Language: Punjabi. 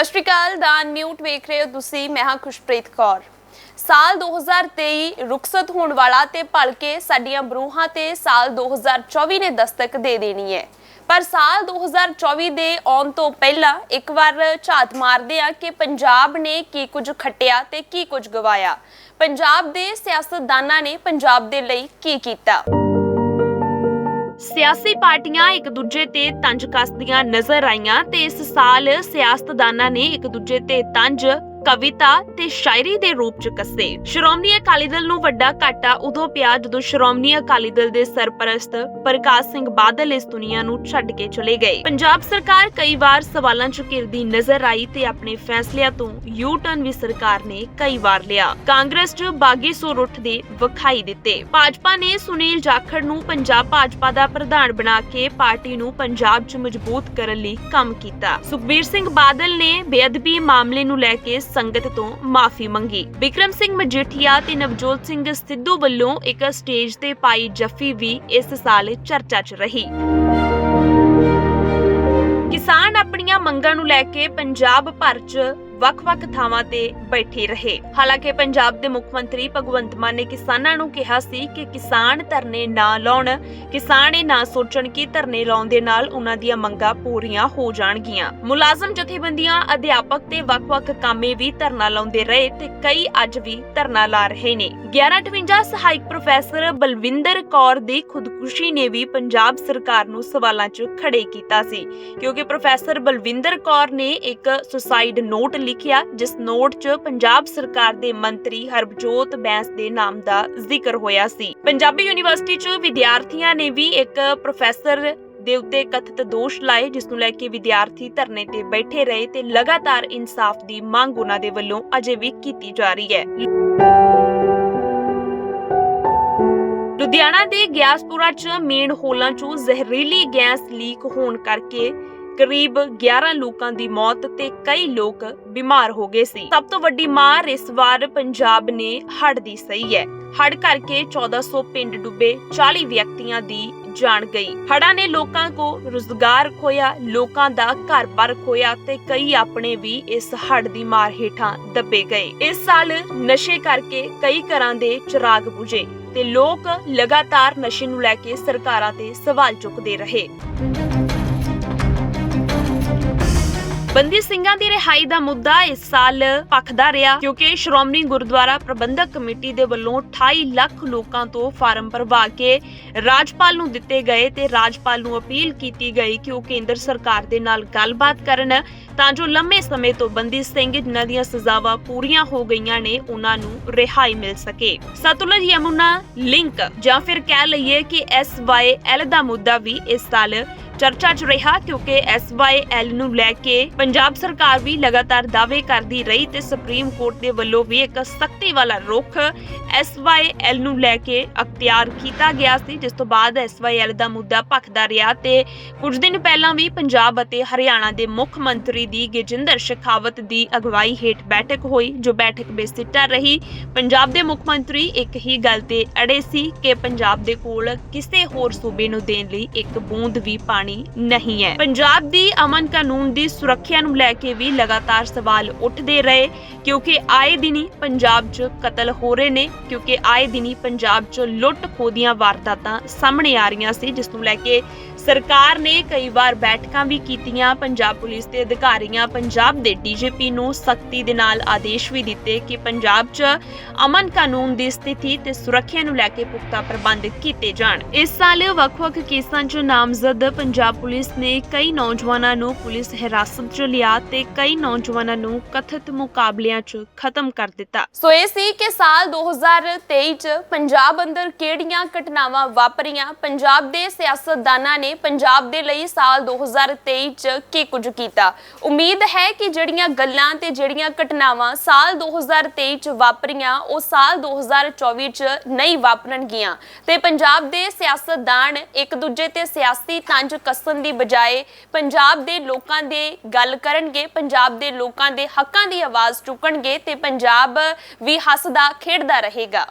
ਸਤਿ ਸ਼੍ਰੀ ਅਕਾਲ, ਦਾ ਮਿਊਟ ਵੇਖ ਰਹੇ ਹੋ ਤੁਸੀਂ, ਮੈਂ ਹਾਂ ਖੁਸ਼ਪ੍ਰੀਤ ਕੌਰ। ਸਾਲ 2023 ਰੁਖਸਤ ਹੋਣ ਵਾਲਾ ਤੇ ਭਲਕੇ ਸਾਡੀਆਂ ਬਰੂਹਾਂ ਤੇ ਸਾਲ 2024 ਨੇ ਦਸਤਕ ਦੇ ਦੇਣੀ ਹੈ। ਪਰ ਸਾਲ 2024 ਦੇ ਆਉਣ ਤੋਂ ਪਹਿਲਾਂ ਇੱਕ ਵਾਰ ਝਾਤ ਮਾਰਦੇ ਆ ਕਿ ਪੰਜਾਬ ਨੇ ਕੀ ਕੁਝ ਖੱਟਿਆ ਤੇ ਕੀ ਕੁਝ ਗਵਾਇਆ। ਪੰਜਾਬ ਦੇ ਸਿਆਸਤਦਾਨਾਂ ਨੇ ਪੰਜਾਬ ਦੇ ਲਈ ਕੀ ਕੀਤਾ? ਸਿਆਸੀ ਪਾਰਟੀਆਂ ਇੱਕ ਦੂਜੇ ਤੇ ਤੰਜ ਕੱਸਦੀਆਂ ਨਜ਼ਰ ਆਈਆਂ ਤੇ ਇਸ ਸਾਲ ਸਿਆਸਤਦਾਨਾਂ ਨੇ ਇੱਕ ਦੂਜੇ ਤੇ ਤੰਜ ਕਵਿਤਾ ਤੇ ਸ਼ਾਇਰੀ ਦੇ ਰੂਪ ਚ ਕੱਸੇ। ਸ਼੍ਰੋਮਣੀ ਅਕਾਲੀ ਦਲ ਨੂੰ ਵੱਡਾ ਘਾਟਾ ਉਦੋਂ ਪਿਆ ਜਦੋਂ ਸ਼੍ਰੋਮਣੀ ਅਕਾਲੀ ਦਲ ਦੇ ਸਰਪ੍ਰਸਤ ਪ੍ਰਕਾਸ਼ ਸਿੰਘ ਬਾਦਲ ਇਸ ਦੁਨੀਆ ਨੂੰ ਛੱਡ ਕੇ ਚਲੇ ਗਏ। ਪੰਜਾਬ ਸਰਕਾਰ ਕਈ ਵਾਰ ਸਵਾਲਾਂ ਚ ਘਿਰਦੀ ਨਜ਼ਰ ਆਈ ਤੇ ਆਪਣੇ ਫੈਸਲਿਆਂ ਤੋਂ ਯੂ ਟਰਨ ਵੀ ਸਰਕਾਰ ਨੇ ਕਈ ਵਾਰ ਲਿਆ। ਕਾਂਗਰਸ ਚ ਬਾਗੀ ਸੁਰ ਉੱਠਦੇ ਵਿਖਾਈ ਦਿੱਤੇ। ਭਾਜਪਾ ਨੇ ਸੁਨੀਲ ਜਾਖੜ ਨੂੰ ਪੰਜਾਬ ਭਾਜਪਾ ਦਾ ਪ੍ਰਧਾਨ ਬਣਾ ਕੇ ਪਾਰਟੀ ਨੂੰ ਪੰਜਾਬ ਚ ਮਜ਼ਬੂਤ ਕਰਨ ਲਈ ਕੰਮ ਕੀਤਾ। ਸੁਖਬੀਰ ਸਿੰਘ ਬਾਦਲ ਨੇ ਬੇਅਦਬੀ ਮਾਮਲੇ ਨੂੰ ਲੈ ਕੇ ਸੰਗਤ ਤੋਂ ਮਾਫੀ ਮੰਗੀ। ਵਿਕਰਮ ਸਿੰਘ ਮਜੀਠੀਆ ਤੇ ਨਵਜੋਤ ਸਿੰਘ ਸਿੱਧੂ ਵੱਲੋਂ ਇੱਕ ਸਟੇਜ ਤੇ ਪਾਈ ਜੱਫੀ ਵੀ ਇਸ ਸਾਲ ਚਰਚਾ 'ਚ ਰਹੀ। ਕਿਸਾਨ ਆਪਣੀਆਂ ਮੰਗਾਂ ਨੂੰ ਲੈ ਕੇ ਪੰਜਾਬ ਭਰ 'ਚ ਵੱਖ-ਵੱਖ ਥਾਵਾਂ ਤੇ ਬੈਠੇ ਰਹੇ। ਹਾਲਾਂਕਿ ਪੰਜਾਬ ਦੇ ਮੁੱਖ ਮੰਤਰੀ ਭਗਵੰਤ ਮਾਨ ਨੇ ਕਿਸਾਨਾਂ ਨੂੰ ਕਿਹਾ ਸੀ ਕਿ ਕਿਸਾਨ ਧਰਨੇ ਨਾ ਲਾਉਣ, ਕਿਸਾਨ ਇਹ ਨਾ ਸੋਚਣ ਕਿ ਧਰਨੇ ਲਾਉਣ ਦੇ ਨਾਲ ਉਹਨਾਂ ਦੀਆਂ ਮੰਗਾਂ ਪੂਰੀਆਂ ਹੋ ਜਾਣਗੀਆਂ। ਮੁਲਾਜ਼ਮ ਜਥੇਬੰਦੀਆਂ, ਅਧਿਆਪਕ ਤੇ ਵੱਖ-ਵੱਖ ਕਾਮੇ ਵੀ ਧਰਨਾ ਲਾਉਂਦੇ ਰਹੇ ਤੇ ਕਈ ਅੱਜ ਵੀ ਧਰਨਾ ਲਾ ਰਹੇ ਨੇ। 1158 ਸਹਾਇਕ ਪ੍ਰੋਫੈਸਰ ਬਲਵਿੰਦਰ ਕੌਰ ਦੀ ਖੁਦਕੁਸ਼ੀ ਨੇ ਵੀ ਪੰਜਾਬ ਸਰਕਾਰ ਨੂੰ ਸਵਾਲਾਂ 'ਚ ਖੜੇ ਕੀਤਾ ਸੀ, ਕਿਉਂਕਿ ਪ੍ਰੋਫੈਸਰ ਬਲਵਿੰਦਰ ਕੌਰ ਨੇ ਇੱਕ ਸੁਸਾਈਡ ਨੋਟ ਲਿਖਿਆ, ਜਿਸ ਨੋਟ 'ਚ ਪੰਜਾਬ ਸਰਕਾਰ ਦੇ ਮੰਤਰੀ ਹਰਬਜੋਤ ਬੈਂਸ ਦੇ ਨਾਮ ਦਾ ਜ਼ਿਕਰ ਹੋਇਆ ਸੀ। ਪੰਜਾਬੀ ਯੂਨੀਵਰਸਿਟੀ 'ਚ ਵਿਦਿਆਰਥੀਆਂ ਨੇ ਵੀ ਇੱਕ ਪ੍ਰੋਫੈਸਰ ਦੇ ਉੱਤੇ ਕਥਿਤ ਦੋਸ਼ ਲਾਏ, ਜਿਸ ਨੂੰ ਲੈ ਕੇ ਵਿਦਿਆਰਥੀ ਧਰਨੇ ਤੇ ਬੈਠੇ ਰਹੇ ਤੇ ਲਗਾਤਾਰ ਇਨਸਾਫ ਦੀ ਮੰਗ ਉਹਨਾਂ ਦੇ ਵੱਲੋਂ ਅਜੇ ਵੀ ਕੀਤੀ ਜਾ ਰਹੀ ਹੈ। ਲੁਧਿਆਣਾ ਦੇ ਗਿਆਸਪੁਰਾ 'ਚ ਮੇਨ ਹੋਲਾਂ 'ਚੋਂ ਜ਼ਹਿਰੀਲੀ ਗੈਸ ਲੀਕ ਹੋਣ ਕਰਕੇ ਕਰੀਬ 11 ਲੋਕਾਂ ਦੀ ਮੌਤ ਤੇ ਕਈ ਲੋਕ ਬਿਮਾਰ ਹੋ ਗਏ ਸੀ। ਸਭ ਤੋਂ ਵੱਡੀ ਮਾਰ ਇਸ ਵਾਰ ਪੰਜਾਬ ਨੇ ਹੜ੍ਹ ਦੀ ਸਹੀ ਹੈ। ਹੜ੍ਹ ਕਰਕੇ 1400 ਪਿੰਡ ਡੁੱਬੇ 40 ਵਿਅਕਤੀਆਂ ਦੀ ਜਾਨ ਗਈ। ਹੜ੍ਹਾਂ ਨੇ ਲੋਕਾਂ ਕੋ ਰੁਜ਼ਗਾਰ ਖੋਇਆ ਲੋਕਾਂ ਦਾ ਘਰ-ਬਾਰ ਖੋਇਆ ਤੇ ਕਈ ਆਪਣੇ ਵੀ ਇਸ ਹੜ੍ਹ ਦੀ ਮਾਰ ਹੇਠਾਂ ਦੱਬੇ ਗਏ। ਇਸ ਸਾਲ ਨਸ਼ੇ ਕਰਕੇ ਕਈ ਘਰਾਂ ਦੇ ਚਿਰਾਗ ਬੁਝੇ ਤੇ ਲੋਕ ਲਗਾਤਾਰ ਨਸ਼ੇ ਨੂੰ ਲੈ ਕੇ ਸਰਕਾਰਾਂ ਤੇ ਸਵਾਲ ਚੁੱਕਦੇ ਰਹੇ। ਬੰਦੀ ਸਿੰਘਾਂ ਦੀ ਰਿਹਾਈ ਦਾ ਮੁੱਦਾ ਇਸ ਸਾਲ ਭਖਦਾ ਰਿਹਾ ਕਿਉਂਕਿ ਸ਼੍ਰੋਮਣੀ ਗੁਰਦੁਆਰਾ ਪ੍ਰਬੰਧਕ ਕਮੇਟੀ ਦੇ ਵੱਲੋਂ 28 ਲੱਖ ਲੋਕਾਂ ਤੋਂ ਫਾਰਮ ਭਰਵਾ ਕੇ ਰਾਜਪਾਲ ਨੂੰ ਦਿੱਤੇ ਗਏ ਤੇ ਰਾਜਪਾਲ ਨੂੰ ਅਪੀਲ ਕੀਤੀ ਗਈ ਕਿ ਉਹ ਕੇਂਦਰ ਸਰਕਾਰ ਦੇ ਨਾਲ ਗੱਲਬਾਤ ਕਰਨ। ਤਾਂ ਜੋ ਲੰਮੇ ਸਮੇਂ ਤੋਂ ਬੰਦੀ ਸਿੰਘ ਜਿਨ੍ਹਾਂ ਦੀਆਂ ਸਜ਼ਾਵਾਂ ਪੂਰੀਆਂ ਹੋ ਗਈਆਂ ਨੇ, ਉਹਨਾਂ ਨੂੰ ਰਿਹਾਈ ਮਿਲ ਸਕੇ। ਸਤਲੁਜ ਯਮੁਨਾ ਲਿੰਕ ਜਾਂ ਫਿਰ ਕਹਿ ਲਈਏ ਕਿ ਐਸਵਾਈਐਲ ਦਾ ਮੁੱਦਾ ਵੀ ਇਸ ਸਾਲ ਚਰਚਾ 'ਚ ਰਿਹਾ ਕਿਉਂਕਿ ਐਸਵਾਈਐਲ ਨੂੰ ਲੈ ਕੇ ਪੰਜਾਬ ਸਰਕਾਰ ਵੀ ਲਗਾਤਾਰ ਦਾਅਵੇ ਕਰਦੀ ਰਹੀ ਤੇ ਸੁਪਰੀਮ ਕੋਰਟ ਦੇ ਵੱਲੋਂ ਵੀ ਇੱਕ ਸਖਤੀ ਵਾਲਾ ਰੁਖ ਐਸਵਾਈਐਲ ਨੂੰ ਲੈ ਕੇ ਅਖਤਿਆਰ ਕੀਤਾ ਗਿਆ ਸੀ, ਜਿਸ ਤੋਂ ਬਾਅਦ ਐਸਵਾਈਐਲ ਦਾ ਮੁੱਦਾ ਭਖਦਾ ਰਿਹਾ ਤੇ ਕੁਝ ਦਿਨ ਪਹਿਲਾਂ ਵੀ ਪੰਜਾਬ ਅਤੇ ਹਰਿਆਣਾ ਦੇ ਮੁੱਖ ਮੰਤਰੀ ਦੀ ਗਜਿੰਦਰ ਸ਼ੇਖਾਵਤ ਦੀ ਅਗਵਾਈ ਹੇਠ ਬੈਠਕ ਹੋਈ, ਜੋ ਬੈਠਕ ਬੇਸਿੱਟਾ ਰਹੀ। ਪੰਜਾਬ ਦੇ ਮੁੱਖ ਮੰਤਰੀ ਇੱਕ ਹੀ ਗੱਲ ਤੇ ਅੜੇ ਸੀ ਕਿ ਪੰਜਾਬ ਦੇ ਕੋਲ ਕਿਸੇ ਹੋਰ ਸੂਬੇ ਨੂੰ ਦੇਣ ਲਈ ਇੱਕ ਬੂੰਦ ਵੀ ਪਾਣੀ ਨਹੀਂ ਹੈ। ਪੰਜਾਬ ਦੀ ਅਮਨ ਕਾਨੂੰਨ ਦੀ ਸੁਰੱਖਿਆ ਨੂੰ ਲੈ ਕੇ ਵੀ ਲਗਾਤਾਰ ਸਵਾਲ ਉੱਠਦੇ ਰਹੇ, ਕਿਉਂਕਿ ਆਏ ਦਿਨੀ ਪੰਜਾਬ 'ਚ ਕਤਲ ਹੋ ਰਹੇ ਨੇ, ਕਿਉਂਕਿ ਆਏ ਦਿਨੀ ਪੰਜਾਬ 'ਚ ਲੁੱਟ ਖੋਹ ਦੀਆਂ ਵਾਰਦਾਤਾਂ ਸਾਹਮਣੇ ਆ ਰਹੀਆਂ ਸੀ, ਜਿਸ ਨੂੰ ਲੈ ਕੇ ਸਰਕਾਰ ਨੇ ਕਈ ਵਾਰ ਬੈਠਕਾਂ ਵੀ ਕੀਤੀਆਂ, ਪੰਜਾਬ ਪੁਲਿਸ ਦੇ ਅਧਿਕਾਰੀਆਂ ਪੰਜਾਬ ਦੇ ਡੀਜੀਪੀ ਨੂੰ ਸਖਤੀ ਦੇ ਨਾਲ ਆਦੇਸ਼ ਵੀ ਦਿੱਤੇ ਕਿ ਪੰਜਾਬ 'ਚ ਅਮਨ ਕਾਨੂੰਨ ਦੀ ਸਥਿਤੀ ਤੇ ਸੁਰੱਖਿਆ ਨੂੰ ਲੈ ਕੇ ਪੁਖਤਾ ਪ੍ਰਬੰਧ ਕੀਤੇ ਜਾਣ। ਇਸ ਸਾਲ ਵੱਖ-ਵੱਖ ਕੇਸਾਂ 'ਚ ਨਾਮਜ਼ਦ ਪੰਜਾਬ ਪੁਲਿਸ ਨੇ ਕਈ ਨੌਜਵਾਨਾਂ ਨੂੰ ਪੁਲਿਸ ਹਿਰਾਸਤ 'ਚ ਲਿਆ ਤੇ ਕਈ ਨੌਜਵਾਨਾਂ ਨੂੰ ਕਥਿਤ ਮੁਕਾਬਲਿਆਂ 'ਚ ਖਤਮ ਕਰ ਦਿੱਤਾ। ਸੋ ਇਹ ਸੀ ਕਿ ਸਾਲ 2023 'ਚ ਪੰਜਾਬ ਅੰਦਰ ਕਿਹੜੀਆਂ ਘਟਨਾਵਾਂ ਵਾਪਰੀਆਂ? ਪੰਜਾਬ ਦੇ ਸਿਆਸਤਦਾਨਾਂ ਨੇ ਨੇ ਪੰਜਾਬ ਦੇ ਲਈ ਸਾਲ 2023 'ਚ ਕੀ ਕੁਝ ਕੀਤਾ? ਉਮੀਦ ਹੈ ਕਿ ਜਿਹੜੀਆਂ ਗੱਲਾਂ ਤੇ ਜਿਹੜੀਆਂ ਘਟਨਾਵਾਂ ਸਾਲ 2023 'ਚ ਵਾਪਰੀਆਂ, ਉਹ ਸਾਲ 2024 'ਚ ਨਹੀਂ ਵਾਪਰਨਗੀਆਂ। ਤੇ ਪੰਜਾਬ ਦੇ ਸਿਆਸਤਦਾਨ ਇੱਕ ਦੂਜੇ ਤੇ ਸਿਆਸੀ ਤੰਜ ਕੱਸਣ ਦੀ ਬਜਾਏ ਪੰਜਾਬ ਦੇ ਲੋਕਾਂ ਦੇ ਗੱਲ ਕਰਨਗੇ, ਪੰਜਾਬ ਦੇ ਲੋਕਾਂ ਦੇ ਹੱਕਾਂ ਦੀ ਆਵਾਜ਼ ਚੁੱਕਣਗੇ ਤੇ ਪੰਜਾਬ ਵੀ ਹੱਸਦਾ, ਖੇਡਦਾ ਰਹੇਗਾ।